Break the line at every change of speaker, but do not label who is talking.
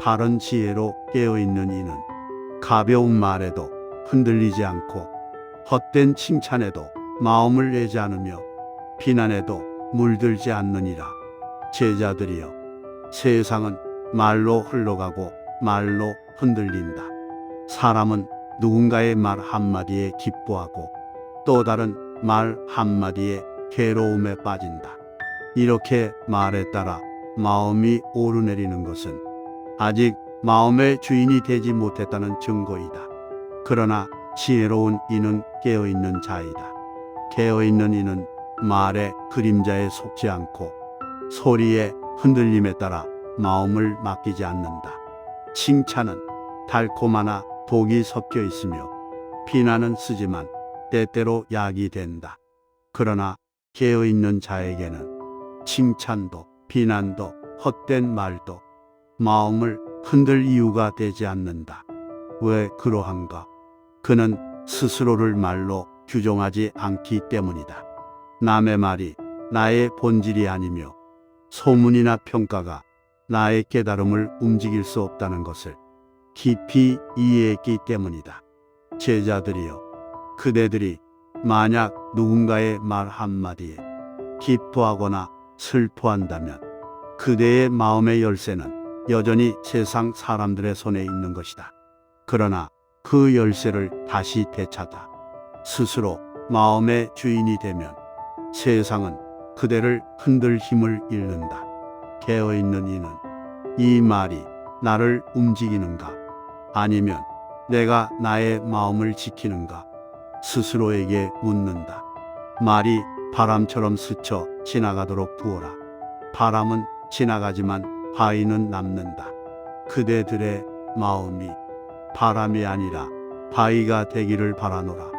바른 지혜로 깨어있는 이는 가벼운 말에도 흔들리지 않고 헛된 칭찬에도 마음을 내지 않으며 비난에도 물들지 않느니라. 제자들이여, 세상은 말로 흘러가고 말로 흔들린다. 사람은 누군가의 말 한마디에 기뻐하고 또 다른 말 한마디에 괴로움에 빠진다. 이렇게 말에 따라 마음이 오르내리는 것은 아직 마음의 주인이 되지 못했다는 증거이다. 그러나 지혜로운 이는 깨어있는 자이다. 깨어있는 이는 말의 그림자에 속지 않고 소리의 흔들림에 따라 마음을 맡기지 않는다. 칭찬은 달콤하나 독이 섞여 있으며 비난은 쓰지만 때때로 약이 된다. 그러나 깨어있는 자에게는 칭찬도 비난도 헛된 말도 마음을 흔들 이유가 되지 않는다. 왜 그러한가? 그는 스스로를 말로 규정하지 않기 때문이다. 남의 말이 나의 본질이 아니며 소문이나 평가가 나의 깨달음을 움직일 수 없다는 것을 깊이 이해했기 때문이다. 제자들이여, 그대들이 만약 누군가의 말 한마디에 기뻐하거나 슬퍼한다면 그대의 마음의 열쇠는 여전히 세상 사람들의 손에 있는 것이다. 그러나 그 열쇠를 다시 되찾아 스스로 마음의 주인이 되면 세상은 그대를 흔들 힘을 잃는다. 깨어있는 이는 이 말이 나를 움직이는가? 아니면 내가 나의 마음을 지키는가? 스스로에게 묻는다. 말이 바람처럼 스쳐 지나가도록 두어라. 바람은 지나가지만 바위는 남는다. 그대들의 마음이 바람이 아니라 바위가 되기를 바라노라.